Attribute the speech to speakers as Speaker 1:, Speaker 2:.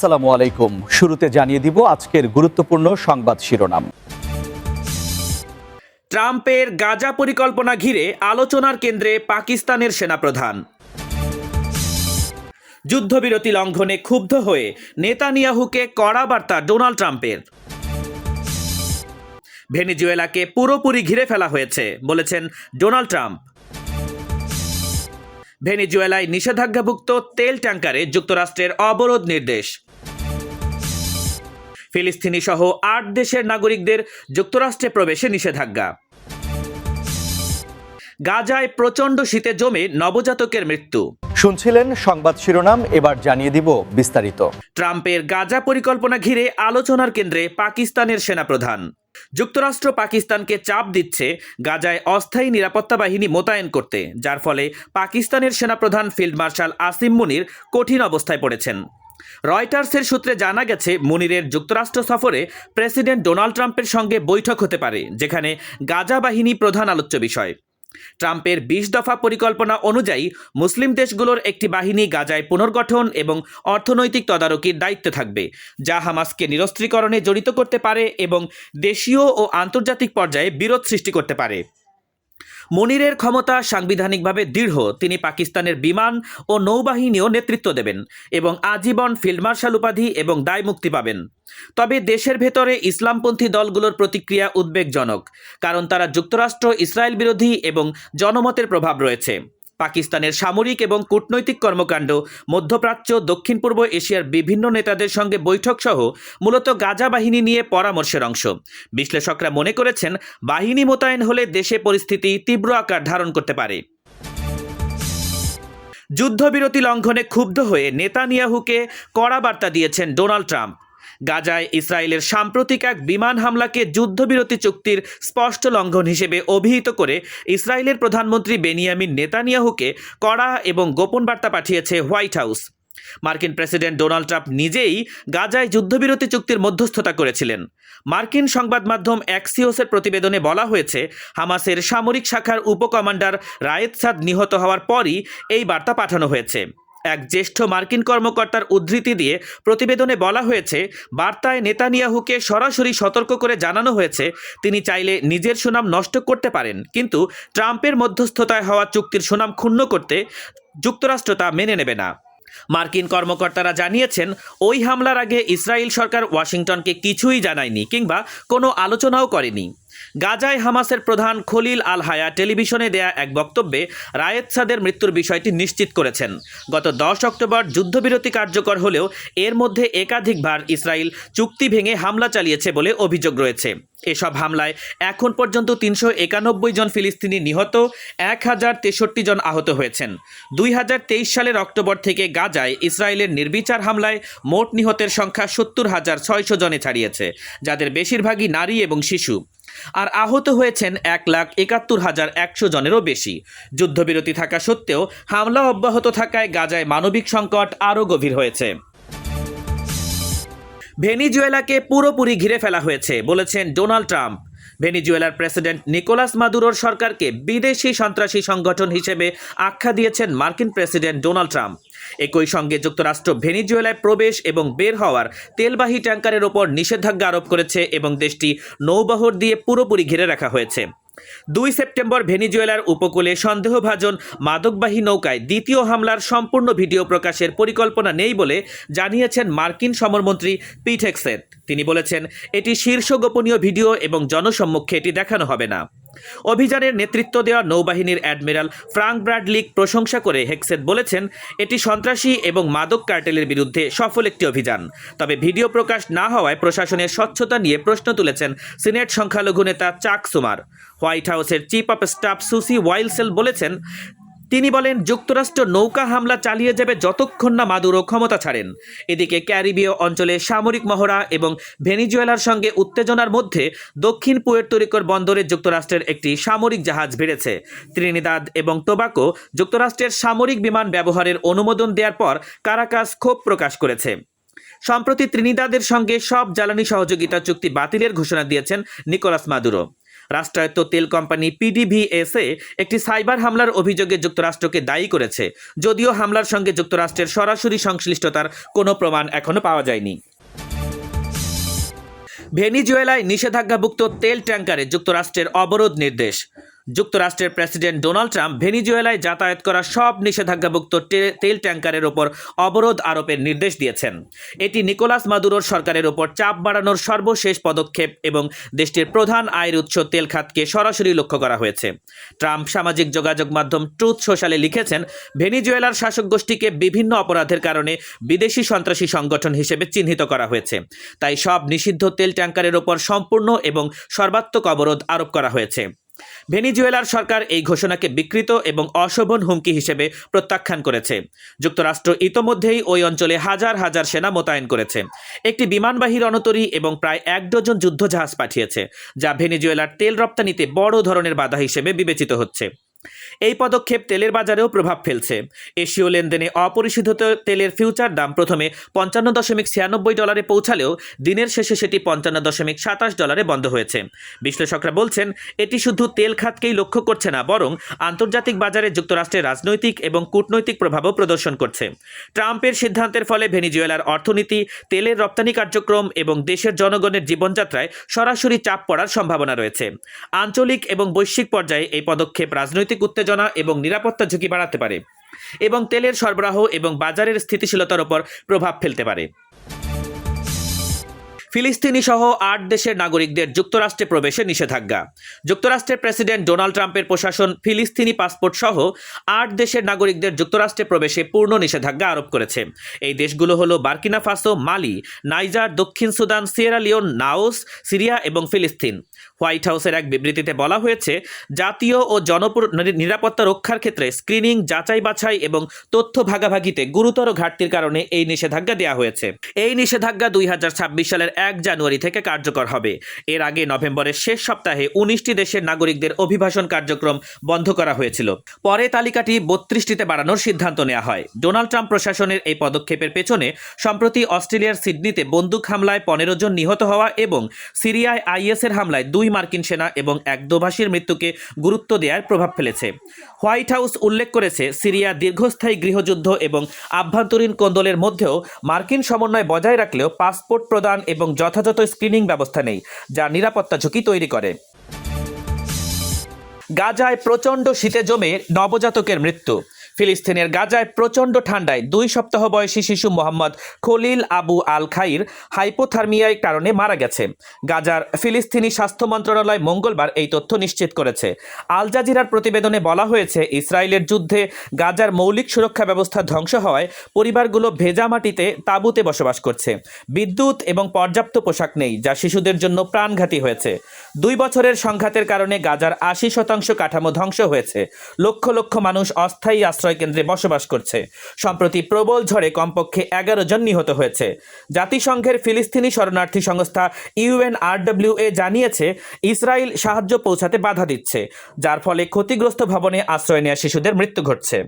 Speaker 1: আসসালামু আলাইকুম শুরুতে জানিয়ে দিব আজকের গুরুত্বপূর্ণ সংবাদ শিরোনাম
Speaker 2: ট্রাম্পের গাজা পরিকল্পনা ঘিরে আলোচনার কেন্দ্রে পাকিস্তানের সেনাপ্রধান যুদ্ধবিরতি লঙ্ঘনে ক্ষুব্ধ হয়ে নেতানিয়াহুকে কড়া বার্তা ডোনাল্ড ট্রাম্পের ভেনিজুয়েলাকে পুরোপুরি ঘিরে ফেলা হয়েছে বলেছেন ডোনাল্ড ট্রাম্প ভেনিজুয়েলায় নিষেধাজ্ঞাভুক্ত তেল ট্যাঙ্কারে যুক্তরাষ্ট্রের অবরোধ নির্দেশ ফিলিস্তিনি সহ আট দেশের নাগরিকদের যুক্তরাষ্ট্রে প্রবেশে নিষেধাজ্ঞা গাজায় প্রচণ্ড শীতে জমে নবজাতকের মৃত্যু
Speaker 1: শুনছিলেন সংবাদ শিরোনাম এবার জানিয়ে দিব বিস্তারিত
Speaker 2: ট্রাম্পের গাজা পরিকল্পনা ঘিরে আলোচনার কেন্দ্রে পাকিস্তানের সেনাপ্রধান যুক্তরাষ্ট্র পাকিস্তানকে চাপ দিচ্ছে গাজায় অস্থায়ী নিরাপত্তা বাহিনী মোতায়েন করতে যার ফলে পাকিস্তানের সেনাপ্রধান ফিল্ড মার্শাল আসিম মুনির কঠিন অবস্থায় পড়েছেন রয়টার্সের সূত্রে জানা গেছে মনিরের যুক্তরাষ্ট্র সফরে প্রেসিডেন্ট ডোনাল্ড ট্রাম্পের সঙ্গে বৈঠক হতে পারে যেখানে গাজা বাহিনী প্রধান আলোচ্য বিষয় ট্রাম্পের বিশ দফা পরিকল্পনা অনুযায়ী মুসলিম দেশগুলোর একটি বাহিনী গাজায় পুনর্গঠন এবং অর্থনৈতিক তদারকির দায়িত্বে থাকবে যা হামাসকে নিরস্ত্রীকরণে জড়িত করতে পারে এবং দেশীয় ও আন্তর্জাতিক পর্যায়ে বিরোধ সৃষ্টি করতে পারে মনিরের ক্ষমতা সাংবিধানিকভাবে দৃঢ় তিনি পাকিস্তানের বিমান ও নৌবাহিনীও নেতৃত্ব দেবেন এবং আজীবন ফিল্ড মার্শাল উপাধি এবং দায় মুক্তি পাবেন তবে দেশের ভেতরে ইসলামপন্থী দলগুলোর প্রতিক্রিয়া উদ্বেগজনক কারণ তারা যুক্তরাষ্ট্র ইসরায়েল বিরোধী এবং জনমতের প্রভাব রয়েছে পাকিস্তানের সামরিক এবং কূটনৈতিক কর্মকাণ্ড মধ্যপ্রাচ্য দক্ষিণ পূর্ব এশিয়ার বিভিন্ন নেতাদের সঙ্গে বৈঠক সহ মূলত গাজা বাহিনী নিয়ে পরামর্শের অংশ বিশ্লেষকরা মনে করেছেন বাহিনী মোতায়েন হলে দেশে পরিস্থিতি তীব্র আকার ধারণ করতে পারে যুদ্ধবিরতি লঙ্ঘনে ক্ষুব্ধ হয়ে নেতানিয়াহুকে কড়া বার্তা দিয়েছেন ডোনাল্ড ট্রাম্প গাজায় ইসরায়েলের সাম্প্রতিক এক বিমান হামলাকে যুদ্ধবিরতি চুক্তির স্পষ্ট লঙ্ঘন হিসেবে অভিহিত করে ইসরায়েলের প্রধানমন্ত্রী বেনিয়ামিন নেতানিয়াহুকে কড়া এবং গোপন বার্তা পাঠিয়েছে হোয়াইট হাউস মার্কিন প্রেসিডেন্ট ডোনাল্ড ট্রাম্প নিজেই গাজায় যুদ্ধবিরতি চুক্তির মধ্যস্থতা করেছিলেন মার্কিন সংবাদ মাধ্যম অ্যাক্সিওসের প্রতিবেদনে বলা হয়েছে হামাসের সামরিক শাখার উপকমান্ডার রায়েত সাদ নিহত হওয়ার পরই এই বার্তা পাঠানো হয়েছে এক জ্যেষ্ঠ মার্কিন কর্মকর্তার উদ্ধৃতি দিয়ে প্রতিবেদনে বলা হয়েছে বার্তায় নেতানিয়াহুকে সরাসরি সতর্ক করে জানানো হয়েছে তিনি চাইলে নিজের সুনাম নষ্ট করতে পারেন কিন্তু ট্রাম্পের মধ্যস্থতায় হওয়া চুক্তির সুনাম ক্ষুণ্ণ করতে যুক্তরাষ্ট্র তা মেনে নেবে না মার্কিন কর্মকর্তারা জানিয়েছেন ওই হামলার আগে ইসরায়েল সরকার ওয়াশিংটনকে কিছুই জানায়নি কিংবা কোনো আলোচনাও করেনি গাজায় হামাসের প্রধান খলিল আল হায়া টেলিভিশনে দেয়া এক বক্তব্যে রায়েত সাদের মৃত্যুর বিষয়টি নিশ্চিত করেছেন গত দশ অক্টোবর যুদ্ধবিরতি কার্যকর হলেও এর মধ্যে একাধিকবার ইসরায়েল চুক্তি ভেঙে হামলা চালিয়েছে বলে অভিযোগ রয়েছে এসব হামলায় এখন পর্যন্ত তিনশো একানব্বই জন ফিলিস্তিনি নিহত এক হাজার তেষট্টি জন আহত হয়েছেন দুই হাজার তেইশ সালের অক্টোবর থেকে গাজায় ইসরায়েলের নির্বিচার হামলায় মোট নিহতের সংখ্যা সত্তর হাজার ছয়শো জনে ছাড়িয়েছে যাদের বেশিরভাগই নারী এবং শিশু আর আহত হয়েছেন এক লাখ একাত্তর হাজার একশো জনেরও বেশি যুদ্ধবিরতি থাকা সত্ত্বেও হামলা অব্যাহত থাকায় গাজায় মানবিক সংকট আরও গভীর হয়েছে ভেনিজুয়েলাকে পুরোপুরি ঘিরে ফেলা হয়েছে বলেছেন ডোনাল্ড ট্রাম্প ভেনিজুয়েলার প্রেসিডেন্ট নিকোলাস মাদুরোর সরকারকে বিদেশি সন্ত্রাসী সংগঠন হিসেবে আখ্যা দিয়েছেন মার্কিন প্রেসিডেন্ট ডোনাল্ড ট্রাম্প একই সঙ্গে যুক্তরাষ্ট্র ভেনিজুয়েলায় প্রবেশ এবং বের হওয়ার তেলবাহী ট্যাঙ্কারের ওপর নিষেধাজ্ঞা আরোপ করেছে এবং দেশটি নৌবহর দিয়ে পুরোপুরি ঘিরে রাখা হয়েছে দুই সেপ্টেম্বর ভেনিজুয়েলার উপকূলে সন্দেহভাজন মাদকবাহী নৌকায় দ্বিতীয় হামলার সম্পূর্ণ ভিডিও প্রকাশের পরিকল্পনা নেই বলে জানিয়েছেন মার্কিন সমরমন্ত্রী পিটেক্সেন তিনি বলেছেন এটি শীর্ষ গোপনীয় ভিডিও এবং জনসম্মুখে এটি দেখানো হবে না অভিযানের নেতৃত্ব দেওয়া নৌবাহিনীর অ্যাডমিরাল ফ্রাঙ্ক ব্র্যাডলিক প্রশংসা করে হেক্সেট বলেছেন এটি সন্ত্রাসী এবং মাদক কার্টেলের বিরুদ্ধে সফল একটি অভিযান তবে ভিডিও প্রকাশ না হওয়ায় প্রশাসনের স্বচ্ছতা নিয়ে প্রশ্ন তুলেছেন সিনেট সংখ্যালঘু নেতা চাক সুমার হোয়াইট হাউসের চিফ অফ স্টাফ সুসি ওয়াইলসেল বলেছেন তিনি বলেন যুক্তরাষ্ট্র নৌকা হামলা চালিয়ে যাবে যতক্ষণ না মাদুরো ক্ষমতা ছাড়েন এদিকে ক্যারিবীয় অঞ্চলে সামরিক মহড়া এবং ভেনিজুয়েলার সঙ্গে উত্তেজনার মধ্যে দক্ষিণ পুয়ের্তরিকোর বন্দরে যুক্তরাষ্ট্রের একটি সামরিক জাহাজ ভিড়েছে ত্রিনিদাদ এবং টোবাকো যুক্তরাষ্ট্রের সামরিক বিমান ব্যবহারের অনুমোদন দেওয়ার পর কারাকাস ক্ষোভ প্রকাশ করেছে সম্প্রতি ত্রিনিদাদের সঙ্গে সব জ্বালানি সহযোগিতা চুক্তি বাতিলের ঘোষণা দিয়েছেন নিকোলাস মাদুরো রাষ্ট্রায়ত্ত তেল কোম্পানি পিডিভিএসএ একটি সাইবার হামলার অভিযোগে যুক্তরাষ্ট্রকে দায়ী করেছে যদিও হামলার সঙ্গে যুক্তরাষ্ট্রের সরাসরি সংশ্লিষ্টতার কোনো প্রমাণ এখনো পাওয়া যায়নি ভেনিজুয়েলায় নিষেধাজ্ঞাভুক্ত তেল ট্যাঙ্কারে যুক্তরাষ্ট্রের অবরোধ নির্দেশ যুক্তরাষ্ট্রের প্রেসিডেন্ট ডোনাল্ড ট্রাম্প ভেনিজুয়েলায় যাতায়াত করা সব নিষেধাজ্ঞাভুক্ত তেল ট্যাঙ্কারের ওপর অবরোধ আরোপের নির্দেশ দিয়েছেন এটি নিকোলাস মাদুরোর সরকারের ওপর চাপ বাড়ানোর সর্বশেষ পদক্ষেপ এবং দেশটির প্রধান আয়ের উৎস তেল খাতকে সরাসরি লক্ষ্য করা হয়েছে ট্রাম্প সামাজিক যোগাযোগ মাধ্যম ট্রুথ সোশ্যালে লিখেছেন ভেনিজুয়েলার শাসক গোষ্ঠীকে বিভিন্ন অপরাধের কারণে বিদেশি সন্ত্রাসী সংগঠন হিসেবে চিহ্নিত করা হয়েছে তাই সব নিষিদ্ধ তেল ট্যাঙ্কারের ওপর সম্পূর্ণ এবং সর্বাত্মক অবরোধ আরোপ করা হয়েছে ভেনিজুয়েলার সরকার এই ঘোষণাকে বিকৃত এবং অশোভন হুমকি হিসেবে প্রত্যাখ্যান করেছে যুক্তরাষ্ট্র ইতোমধ্যেই ওই অঞ্চলে হাজার হাজার সেনা মোতায়েন করেছে একটি বিমানবাহী রণতরী এবং প্রায় এক ডজন যুদ্ধজাহাজ পাঠিয়েছে যা ভেনিজুয়েলার তেল রপ্তানিতে বড় ধরনের বাধা হিসেবে বিবেচিত হচ্ছে এই পদক্ষেপ তেলের বাজারেও প্রভাব ফেলছে এশীয় লেনদেনে অপরিশোধিত তেলের ফিউচার দাম প্রথমে পঞ্চান্ন দশমিক ছিয়ানব্বই ডলারে পৌঁছালেও দিনের শেষে সেটি পঞ্চান্ন দশমিক সাতাশ ডলারে বন্ধ হয়েছে বিশ্লেষকরা বলছেন এটি শুধু তেল খাতকেই লক্ষ্য করছে না বরং আন্তর্জাতিক বাজারে যুক্তরাষ্ট্রের রাজনৈতিক এবং কূটনৈতিক প্রভাবও প্রদর্শন করছে ট্রাম্পের সিদ্ধান্তের ফলে ভেনিজুয়েলার অর্থনীতি তেলের রপ্তানি কার্যক্রম এবং দেশের জনগণের জীবনযাত্রায় সরাসরি চাপ পড়ার সম্ভাবনা রয়েছে আঞ্চলিক এবং বৈশ্বিক পর্যায়ে এই পদক্ষেপ রাজনৈতিক রাজনৈতিক উত্তেজনা এবং নিরাপত্তা ঝুঁকি বাড়াতে পারে এবং তেলের সরবরাহ এবং বাজারের স্থিতিশীলতার ওপর প্রভাব ফেলতে পারে ফিলিস্তিনি সহ আট দেশের নাগরিকদের যুক্তরাষ্ট্রে প্রবেশে নিষেধাজ্ঞা যুক্তরাষ্ট্রের প্রেসিডেন্ট ডোনাল্ড ট্রাম্পের প্রশাসন ফিলিস্তিনি পাসপোর্ট সহ আট দেশের নাগরিকদের যুক্তরাষ্ট্রে প্রবেশে পূর্ণ নিষেধাজ্ঞা আরোপ করেছে এই দেশগুলো হলো বার্কিনা ফাসো মালি নাইজার দক্ষিণ সুদান সিয়েরা লিওন নাওস সিরিয়া এবং ফিলিস্তিন হোয়াইট হাউসের এক বিবৃতিতে বলা হয়েছে জাতীয় ও জনপুর নিরাপত্তা রক্ষার ক্ষেত্রে স্ক্রিনিং যাচাই বাছাই এবং তথ্য ভাগাভাগিতে গুরুতর ঘাটতির কারণে এই নিষেধাজ্ঞা দেওয়া হয়েছে এই নিষেধাজ্ঞা দুই সালের এক জানুয়ারি থেকে কার্যকর হবে এর আগে নভেম্বরের শেষ সপ্তাহে উনিশটি দেশের নাগরিকদের অভিভাষণ কার্যক্রম বন্ধ করা হয়েছিল পরে তালিকাটি বত্রিশটিতে বাড়ানোর সিদ্ধান্ত নেওয়া হয় ডোনাল্ড ট্রাম্প প্রশাসনের এই পদক্ষেপের পেছনে সম্প্রতি অস্ট্রেলিয়ার সিডনিতে বন্দুক হামলায় পনেরো জন নিহত হওয়া এবং সিরিয়ায় আইএসের হামলায় দুই মার্কিন সেনা এবং এক দোভাষীর মৃত্যুকে গুরুত্ব দেওয়ার প্রভাব ফেলেছে হোয়াইট হাউস উল্লেখ করেছে সিরিয়া দীর্ঘস্থায়ী গৃহযুদ্ধ এবং আভ্যন্তরীণ কোন্দলের মধ্যেও মার্কিন সমন্বয় বজায় রাখলেও পাসপোর্ট প্রদান এবং যথাযথ স্ক্রিনিং ব্যবস্থা নেই যা নিরাপত্তা ঝুঁকি তৈরি করে গাজায় প্রচণ্ড শীতে জমে নবজাতকের মৃত্যু ফিলিস্তিনের গাজায় প্রচণ্ড ঠান্ডায় দুই সপ্তাহ বয়সী শিশু মোহাম্মদ খলিল আবু আল খাইর হাইপোথার্মিয়ায় কারণে মারা গেছে গাজার ফিলিস্তিনি স্বাস্থ্য মন্ত্রণালয় মঙ্গলবার এই তথ্য নিশ্চিত করেছে আল জাজিরার প্রতিবেদনে বলা হয়েছে ইসরায়েলের যুদ্ধে গাজার মৌলিক সুরক্ষা ব্যবস্থা ধ্বংস হওয়ায় পরিবারগুলো ভেজা মাটিতে তাঁবুতে বসবাস করছে বিদ্যুৎ এবং পর্যাপ্ত পোশাক নেই যা শিশুদের জন্য প্রাণঘাতী হয়েছে দুই বছরের সংঘাতের কারণে গাজার আশি শতাংশ কাঠামো ধ্বংস হয়েছে লক্ষ লক্ষ মানুষ অস্থায়ী আশ্রয় আশ্রয় কেন্দ্রে বসবাস করছে সম্প্রতি প্রবল ঝড়ে কমপক্ষে এগারো জন নিহত হয়েছে জাতিসংঘের ফিলিস্তিনি শরণার্থী সংস্থা ইউএনআরডব্লিউ এ জানিয়েছে ইসরায়েল সাহায্য পৌঁছাতে বাধা দিচ্ছে যার ফলে ক্ষতিগ্রস্ত ভবনে আশ্রয় নেওয়া শিশুদের মৃত্যু ঘটছে